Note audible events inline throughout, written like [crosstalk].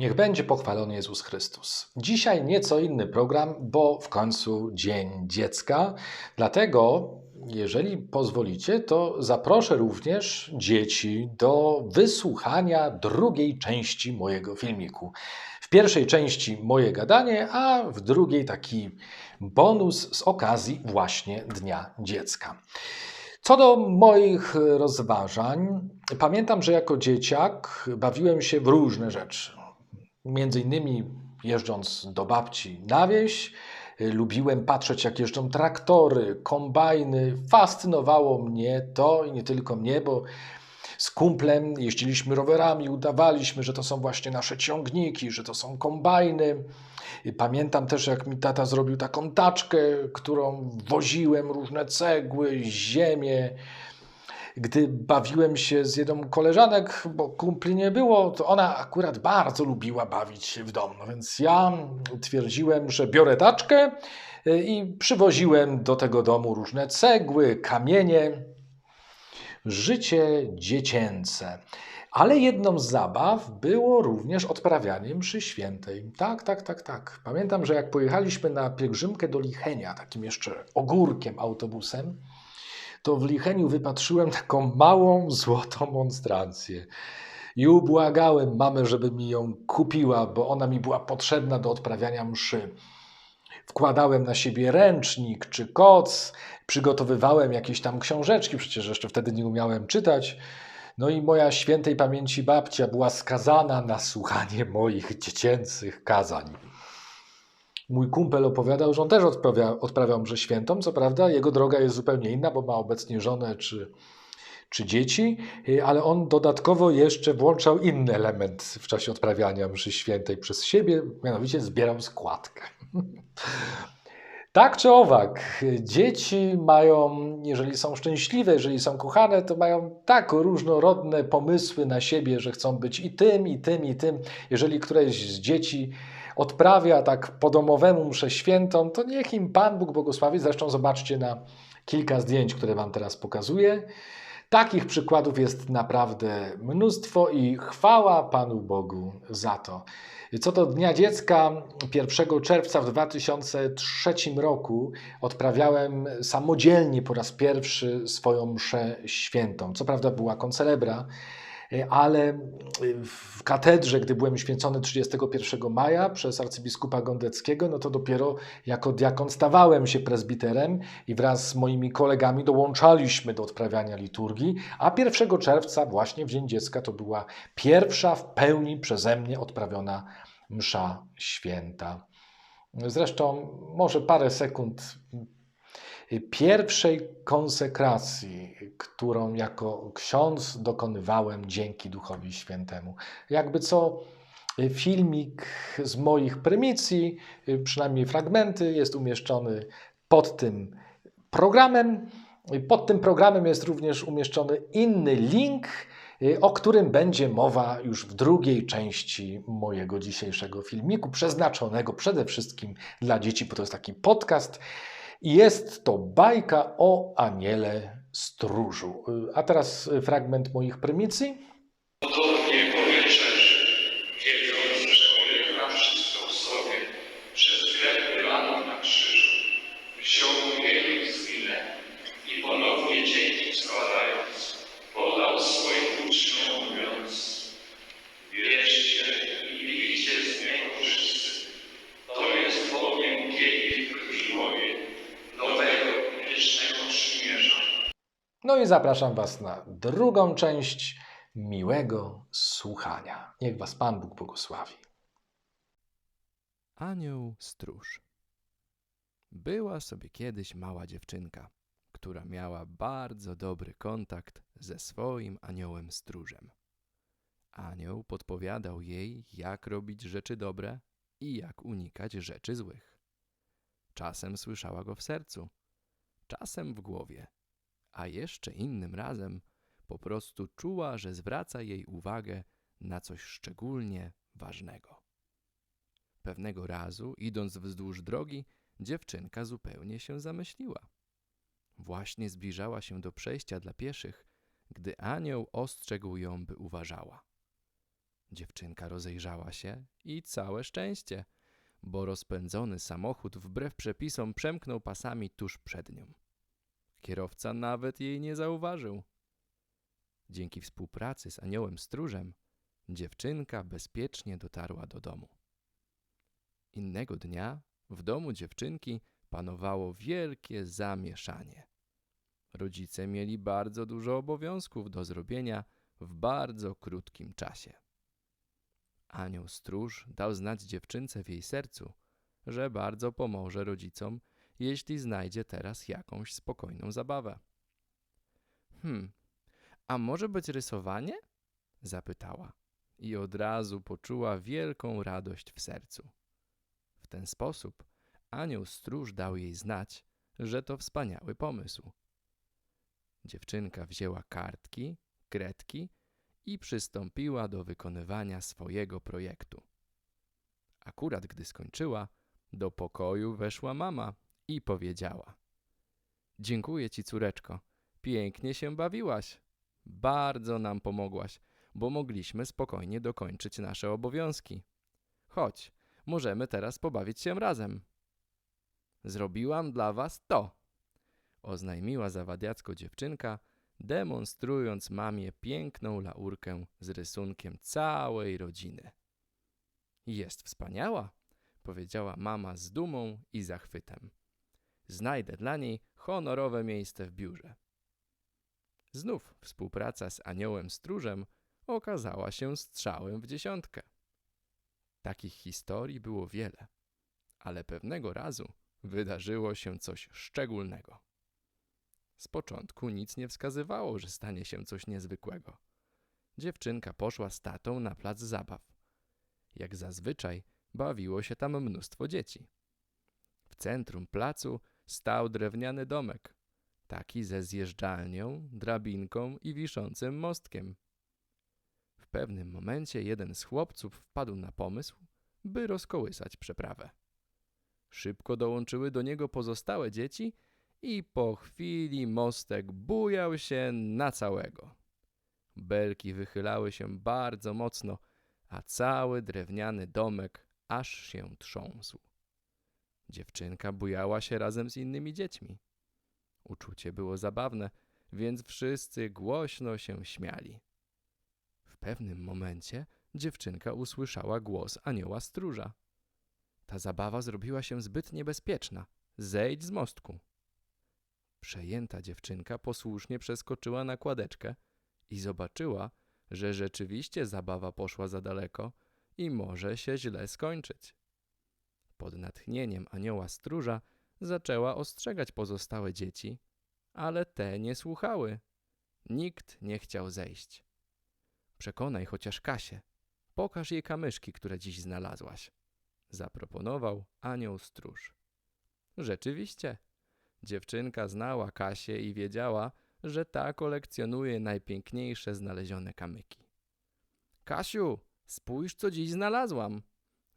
Niech będzie pochwalony Jezus Chrystus. Dzisiaj nieco inny program, bo w końcu Dzień Dziecka. Dlatego, jeżeli pozwolicie, to zaproszę również dzieci do wysłuchania drugiej części mojego filmiku. W pierwszej części moje gadanie, a w drugiej taki bonus z okazji właśnie Dnia Dziecka. Co do moich rozważań, pamiętam, że jako dzieciak bawiłem się w różne rzeczy. Między innymi jeżdżąc do babci na wieś, lubiłem patrzeć, jak jeżdżą traktory, kombajny. Fascynowało mnie to i nie tylko mnie, bo z kumplem jeździliśmy rowerami, udawaliśmy, że to są właśnie nasze ciągniki, że to są kombajny. Pamiętam też, jak mi tata zrobił taką taczkę, którą woziłem różne cegły, ziemię. Gdy bawiłem się z jedną koleżanek, bo kumpli nie było, to ona akurat bardzo lubiła bawić się w domu. Więc ja twierdziłem, że biorę taczkę i przywoziłem do tego domu różne cegły, kamienie. Życie dziecięce. Ale jedną z zabaw było również odprawianie mszy świętej. Tak, tak, tak, tak. Pamiętam, że jak pojechaliśmy na pielgrzymkę do Lichenia, takim jeszcze ogórkiem autobusem, to w Licheniu wypatrzyłem taką małą, złotą monstrancję. I ubłagałem mamę, żeby mi ją kupiła, bo ona mi była potrzebna do odprawiania mszy. Wkładałem na siebie ręcznik czy koc, przygotowywałem jakieś tam książeczki, przecież jeszcze wtedy nie umiałem czytać. No i moja świętej pamięci babcia była skazana na słuchanie moich dziecięcych kazań. Mój kumpel opowiadał, że on też odprawia, odprawiał mszę świętą. Co prawda, jego droga jest zupełnie inna, bo ma obecnie żonę czy, czy dzieci, ale on dodatkowo jeszcze włączał inny element w czasie odprawiania mszy świętej przez siebie, mianowicie zbierał składkę. [laughs] Tak czy owak, dzieci mają, jeżeli są szczęśliwe, jeżeli są kochane, to mają tak różnorodne pomysły na siebie, że chcą być i tym, i tym, i tym. Jeżeli któreś z dzieci odprawia tak po domowemu mszę świętą, to niech im Pan Bóg błogosławi. Zresztą zobaczcie na kilka zdjęć, które Wam teraz pokazuję. Takich przykładów jest naprawdę mnóstwo i chwała Panu Bogu za to. Co do Dnia Dziecka, 1 czerwca w 2003 roku odprawiałem samodzielnie po raz pierwszy swoją mszę świętą. Co prawda była koncelebra, ale w katedrze, gdy byłem święcony 31 maja przez arcybiskupa Gondeckiego, no to dopiero jako diakon stawałem się prezbiterem i wraz z moimi kolegami dołączaliśmy do odprawiania liturgii, a 1 czerwca właśnie w Dzień Dziecka to była pierwsza w pełni przeze mnie odprawiona msza święta. Zresztą może parę sekund pierwszej konsekracji, którą jako ksiądz dokonywałem dzięki Duchowi Świętemu. Jakby co filmik z moich prymicji, przynajmniej fragmenty, jest umieszczony pod tym programem. Pod tym programem jest również umieszczony inny link, o którym będzie mowa już w drugiej części mojego dzisiejszego filmiku, przeznaczonego przede wszystkim dla dzieci, bo to jest taki podcast jest to bajka o aniele stróżu. A teraz fragment moich prymicji. No i zapraszam Was na drugą część miłego słuchania. Niech Was Pan Bóg błogosławi. Anioł stróż. Była sobie kiedyś mała dziewczynka, która miała bardzo dobry kontakt ze swoim aniołem stróżem. Anioł podpowiadał jej, jak robić rzeczy dobre i jak unikać rzeczy złych. Czasem słyszała go w sercu, czasem w głowie, a jeszcze innym razem po prostu czuła, że zwraca jej uwagę na coś szczególnie ważnego. Pewnego razu, idąc wzdłuż drogi, dziewczynka zupełnie się zamyśliła. Właśnie zbliżała się do przejścia dla pieszych, gdy anioł ostrzegł ją, by uważała. Dziewczynka rozejrzała się i całe szczęście, bo rozpędzony samochód wbrew przepisom przemknął pasami tuż przed nią. Kierowca nawet jej nie zauważył. Dzięki współpracy z aniołem stróżem dziewczynka bezpiecznie dotarła do domu. Innego dnia w domu dziewczynki panowało wielkie zamieszanie. Rodzice mieli bardzo dużo obowiązków do zrobienia w bardzo krótkim czasie. Anioł stróż dał znać dziewczynce w jej sercu, że bardzo pomoże rodzicom, jeśli znajdzie teraz jakąś spokojną zabawę. Hmm, a może być rysowanie? zapytała i od razu poczuła wielką radość w sercu. W ten sposób anioł stróż dał jej znać, że to wspaniały pomysł. Dziewczynka wzięła kartki, kredki i przystąpiła do wykonywania swojego projektu. Akurat gdy skończyła, do pokoju weszła mama i powiedziała: Dziękuję ci, córeczko, pięknie się bawiłaś. Bardzo nam pomogłaś, bo mogliśmy spokojnie dokończyć nasze obowiązki. Chodź, możemy teraz pobawić się razem. Zrobiłam dla was to, oznajmiła zawadiacko dziewczynka, demonstrując mamie piękną laurkę z rysunkiem całej rodziny. Jest wspaniała, powiedziała mama z dumą i zachwytem. Znajdę dla niej honorowe miejsce w biurze. Znów współpraca z aniołem stróżem okazała się strzałem w dziesiątkę. Takich historii było wiele, ale pewnego razu wydarzyło się coś szczególnego. Z początku nic nie wskazywało, że stanie się coś niezwykłego. Dziewczynka poszła z tatą na plac zabaw. Jak zazwyczaj bawiło się tam mnóstwo dzieci. W centrum placu stał drewniany domek, taki ze zjeżdżalnią, drabinką i wiszącym mostkiem. W pewnym momencie jeden z chłopców wpadł na pomysł, by rozkołysać przeprawę. Szybko dołączyły do niego pozostałe dzieci i po chwili mostek bujał się na całego. Belki wychylały się bardzo mocno, a cały drewniany domek aż się trząsł. Dziewczynka bujała się razem z innymi dziećmi. Uczucie było zabawne, więc wszyscy głośno się śmiali. W pewnym momencie dziewczynka usłyszała głos anioła stróża. Ta zabawa zrobiła się zbyt niebezpieczna. Zejdź z mostku. Przejęta dziewczynka posłusznie przeskoczyła na kładeczkę i zobaczyła, że rzeczywiście zabawa poszła za daleko i może się źle skończyć. Pod natchnieniem anioła stróża zaczęła ostrzegać pozostałe dzieci, ale te nie słuchały. Nikt nie chciał zejść. Przekonaj chociaż Kasię. Pokaż jej kamyszki, które dziś znalazłaś. Zaproponował anioł stróż. Rzeczywiście, dziewczynka znała Kasię i wiedziała, że ta kolekcjonuje najpiękniejsze znalezione kamyki. Kasiu, spójrz, co dziś znalazłam!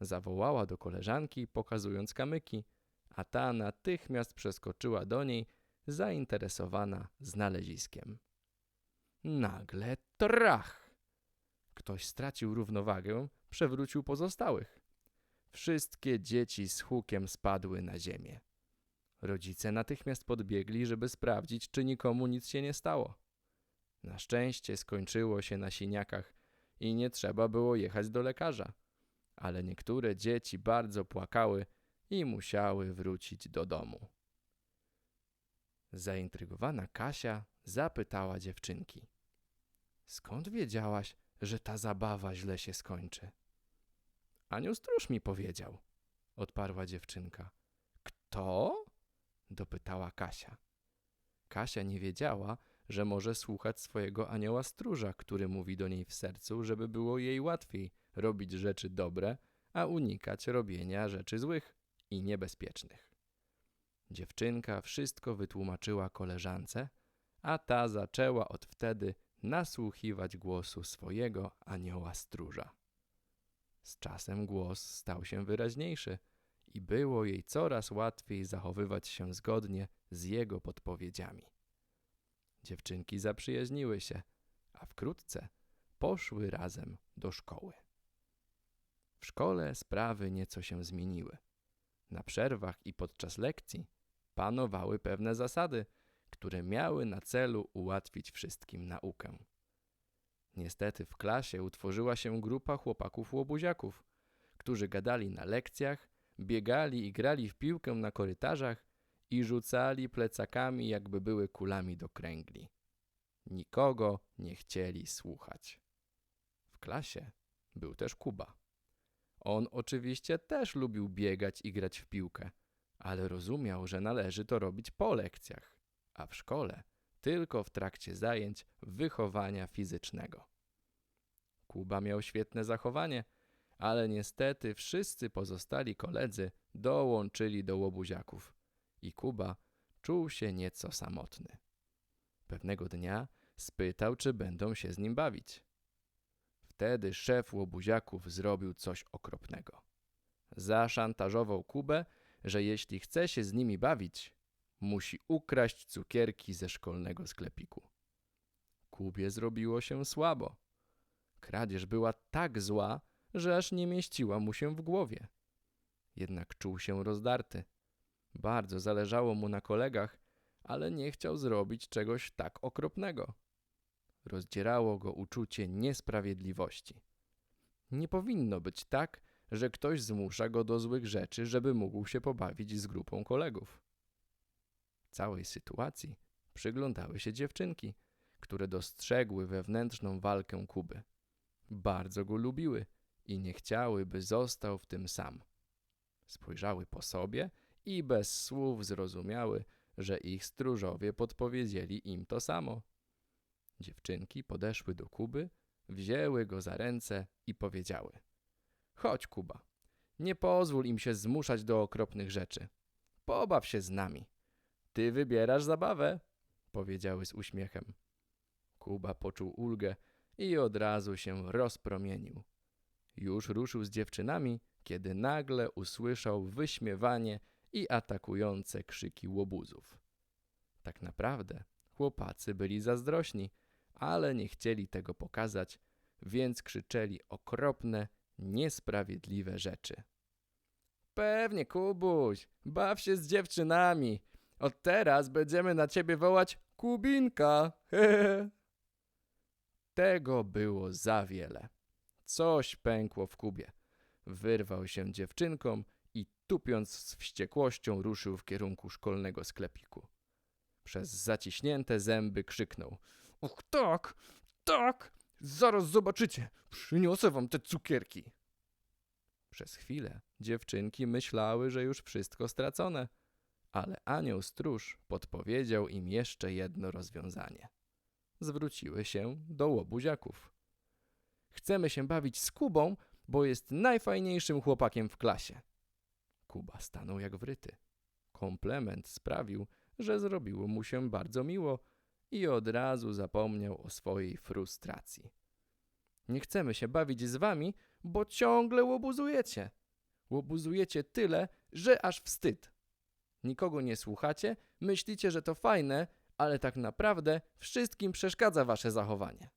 Zawołała do koleżanki, pokazując kamyki, a ta natychmiast przeskoczyła do niej, zainteresowana znaleziskiem. Nagle trach! Ktoś stracił równowagę, przewrócił pozostałych. Wszystkie dzieci z hukiem spadły na ziemię. Rodzice natychmiast podbiegli, żeby sprawdzić, czy nikomu nic się nie stało. Na szczęście skończyło się na siniakach i nie trzeba było jechać do lekarza, ale niektóre dzieci bardzo płakały i musiały wrócić do domu. Zaintrygowana Kasia zapytała dziewczynki: Skąd wiedziałaś, że ta zabawa źle się skończy? Anioł stróż mi powiedział, odparła dziewczynka. Kto? dopytała Kasia. Kasia nie wiedziała, że może słuchać swojego anioła stróża, który mówi do niej w sercu, żeby było jej łatwiej robić rzeczy dobre, a unikać robienia rzeczy złych i niebezpiecznych. Dziewczynka wszystko wytłumaczyła koleżance, a ta zaczęła od wtedy nasłuchiwać głosu swojego anioła stróża. Z czasem głos stał się wyraźniejszy i było jej coraz łatwiej zachowywać się zgodnie z jego podpowiedziami. Dziewczynki zaprzyjaźniły się, a wkrótce poszły razem do szkoły. W szkole sprawy nieco się zmieniły. Na przerwach i podczas lekcji panowały pewne zasady, które miały na celu ułatwić wszystkim naukę. Niestety w klasie utworzyła się grupa chłopaków łobuziaków, którzy gadali na lekcjach, biegali i grali w piłkę na korytarzach i rzucali plecakami, jakby były kulami do kręgli. Nikogo nie chcieli słuchać. W klasie był też Kuba. On oczywiście też lubił biegać i grać w piłkę, ale rozumiał, że należy to robić po lekcjach, a w szkole tylko w trakcie zajęć wychowania fizycznego. Kuba miał świetne zachowanie, ale niestety wszyscy pozostali koledzy dołączyli do łobuziaków i Kuba czuł się nieco samotny. Pewnego dnia spytał, czy będą się z nim bawić. Wtedy szef łobuziaków zrobił coś okropnego. Zaszantażował Kubę, że jeśli chce się z nimi bawić, musi ukraść cukierki ze szkolnego sklepiku. Kubie zrobiło się słabo. Kradzież była tak zła, że aż nie mieściła mu się w głowie. Jednak czuł się rozdarty. Bardzo zależało mu na kolegach, ale nie chciał zrobić czegoś tak okropnego. Rozdzierało go uczucie niesprawiedliwości. Nie powinno być tak, że ktoś zmusza go do złych rzeczy, żeby mógł się pobawić z grupą kolegów. Całej sytuacji przyglądały się dziewczynki, które dostrzegły wewnętrzną walkę Kuby. Bardzo go lubiły i nie chciały, by został w tym sam. Spojrzały po sobie i bez słów zrozumiały, że ich stróżowie podpowiedzieli im to samo. Dziewczynki podeszły do Kuby, wzięły go za ręce i powiedziały: Chodź, Kuba, nie pozwól im się zmuszać do okropnych rzeczy. Pobaw się z nami. Ty wybierasz zabawę, powiedziały z uśmiechem. Kuba poczuł ulgę i od razu się rozpromienił. Już ruszył z dziewczynami, kiedy nagle usłyszał wyśmiewanie i atakujące krzyki łobuzów. Tak naprawdę chłopacy byli zazdrośni, ale nie chcieli tego pokazać, więc krzyczeli okropne, niesprawiedliwe rzeczy. Pewnie, Kubuś, baw się z dziewczynami. Od teraz będziemy na ciebie wołać Kubinka. [laughs] Tego było za wiele. Coś pękło w Kubie. Wyrwał się dziewczynkom i tupiąc z wściekłością ruszył w kierunku szkolnego sklepiku. Przez zaciśnięte zęby krzyknął. Och tak, tak, zaraz zobaczycie, przyniosę wam te cukierki. Przez chwilę dziewczynki myślały, że już wszystko stracone, ale anioł stróż podpowiedział im jeszcze jedno rozwiązanie. Zwróciły się do łobuziaków. Chcemy się bawić z Kubą, bo jest najfajniejszym chłopakiem w klasie. Kuba stanął jak wryty. Komplement sprawił, że zrobiło mu się bardzo miło i od razu zapomniał o swojej frustracji. Nie chcemy się bawić z wami, bo ciągle łobuzujecie. Łobuzujecie tyle, że aż wstyd. Nikogo nie słuchacie, myślicie, że to fajne, ale tak naprawdę wszystkim przeszkadza wasze zachowanie.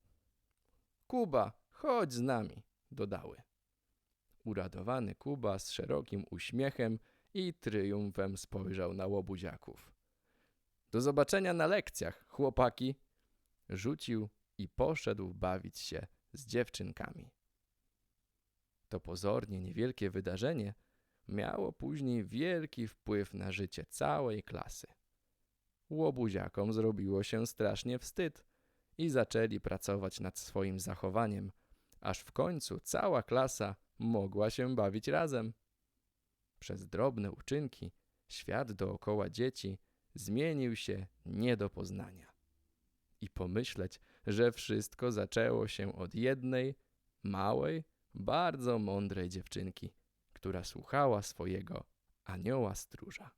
Kuba, chodź z nami, dodały. Uradowany Kuba z szerokim uśmiechem i triumfem spojrzał na łobuziaków. Do zobaczenia na lekcjach, chłopaki! Rzucił i poszedł bawić się z dziewczynkami. To pozornie niewielkie wydarzenie miało później wielki wpływ na życie całej klasy. Łobuziakom zrobiło się strasznie wstyd i zaczęli pracować nad swoim zachowaniem, aż w końcu cała klasa mogła się bawić razem. Przez drobne uczynki świat dookoła dzieci zmienił się nie do poznania. I pomyśleć, że wszystko zaczęło się od jednej, małej, bardzo mądrej dziewczynki, która słuchała swojego anioła stróża.